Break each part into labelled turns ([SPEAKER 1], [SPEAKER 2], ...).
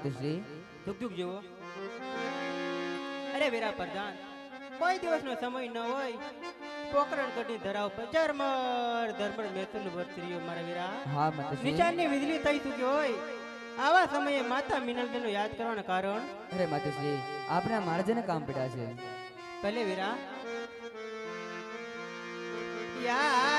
[SPEAKER 1] માતુશ્રી
[SPEAKER 2] દુખ જેવો? અરે વીરા પ્રધાન કોઈ દિવસનો સમય ન હોય. પોકરણ કટી ધરાવ પર ઝરમર ધરમર મેથુન વર્તરીઓ મારા વીરા.
[SPEAKER 1] હા માતુશ્રી
[SPEAKER 2] નિશાનની વીજળી થઈ ચૂકી હોય. આવા સમયે માતા મિનલબેન યાદ કરવાનું કારણ?
[SPEAKER 1] અરે માતુશ્રી આપણે માણસને કામ પડ્યા છે.
[SPEAKER 2] ભલે વીરા. યાદે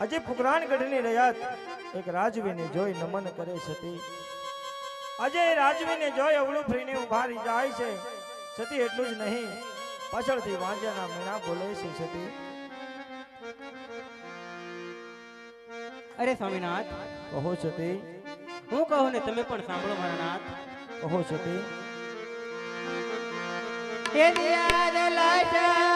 [SPEAKER 3] આજે પુકરાણ ગઢની રયાત એક રાજવીને જોઈ નમન કરે સતી આજે રાજવીને જોઈ અવળું ફરીને ઊભા રહી જાય છે. સતી એટલું જ નહીં પાછળથી વાંજાના મીણા બોલે છે સતી.
[SPEAKER 2] અરે સ્વામીનાથ
[SPEAKER 3] કહો સતી.
[SPEAKER 2] હું કહું ને તમે પણ સાંભળો મારા નાથ.
[SPEAKER 3] કહો સતી.
[SPEAKER 2] હે દિયા લાચાર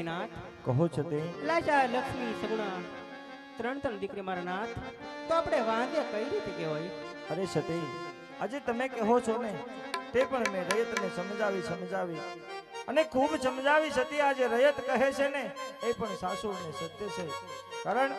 [SPEAKER 2] સ્વામિનાથ
[SPEAKER 3] કહો તે?
[SPEAKER 2] લાજા લક્ષ્મી સગુણા ત્રણ ત્રણ દીકરી મારા નાથ તો આપણે વાંધે કઈ રીતે કહેવાય?
[SPEAKER 3] અરે સતી આજે તમે કહો છો ને તે પણ મેં રયતને સમજાવી સમજાવી. અને ખૂબ સમજાવી સતી આજે રયત કહે છે ને એ પણ સાસુ અને સત્ય છે. કારણ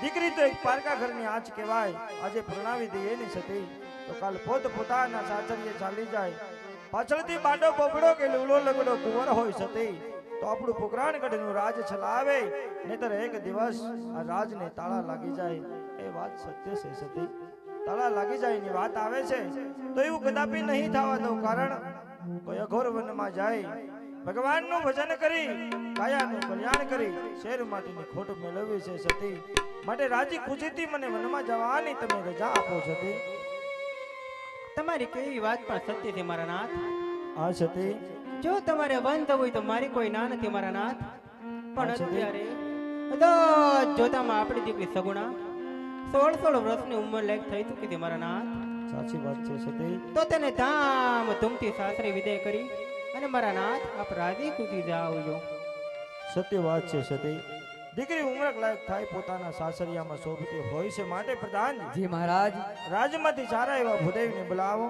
[SPEAKER 3] દીકરી તો એક પારકા ઘરની આંચ કહેવાય. આજે પ્રણાવી દઈએ ને સતી તો કાલ પોત પોતાના સાચર્ય ચાલી જાય. પાછળથી બાડો બબડો કે લુલો લગડો કુંવર હોય સતી. તો આપણું પુકરાણગઢનું રાજ ચલાવે નહીતર એક દિવસ આ રાજને તાળા લાગી જાય. એ વાત સત્ય છે સતી. તાળા લાગી જાય ની વાત આવે છે તો એવું કદાપી નહીં થવા દઉં કારણ કોઈ અઘોર વનમાં જાય. ભગવાનનું ભજન કરી કાયાનું કલ્યાણ કરી શેર માટેની ખોટ મેળવવી છે સતી. માટે રાજી ખુશીથી મને વનમાં જવાની તમે રજા આપો સતી.
[SPEAKER 2] તમારી કેવી વાત પણ સત્ય છે મારા નાથ?
[SPEAKER 3] હા સતી.
[SPEAKER 2] જો તમારે વન થવું હોય તો મારી કોઈ ના નથી મારા નાથ. પણ અત્યારે તો જોતામાં આપણી દીકરી સગુણા સોળ સોળ વર્ષની ઉંમર લાયક થઈ ચૂકી હતી મારા નાથ.
[SPEAKER 3] સાચી વાત છે સતી
[SPEAKER 2] તો તેને ધામ ધૂમથી સાસરે વિદાય કરી અને મારા નાથ આપ રાજી ખુશી જાવજો.
[SPEAKER 3] સત્ય વાત છે સતી દીકરી ઉમરક લાયક થાય પોતાના સાસરિયામાં શોભતી હોય છે માટે પ્રધાન
[SPEAKER 1] જી મહારાજ.
[SPEAKER 3] રાજમાંથી સારા એવા ભૂદેવને બોલાવો.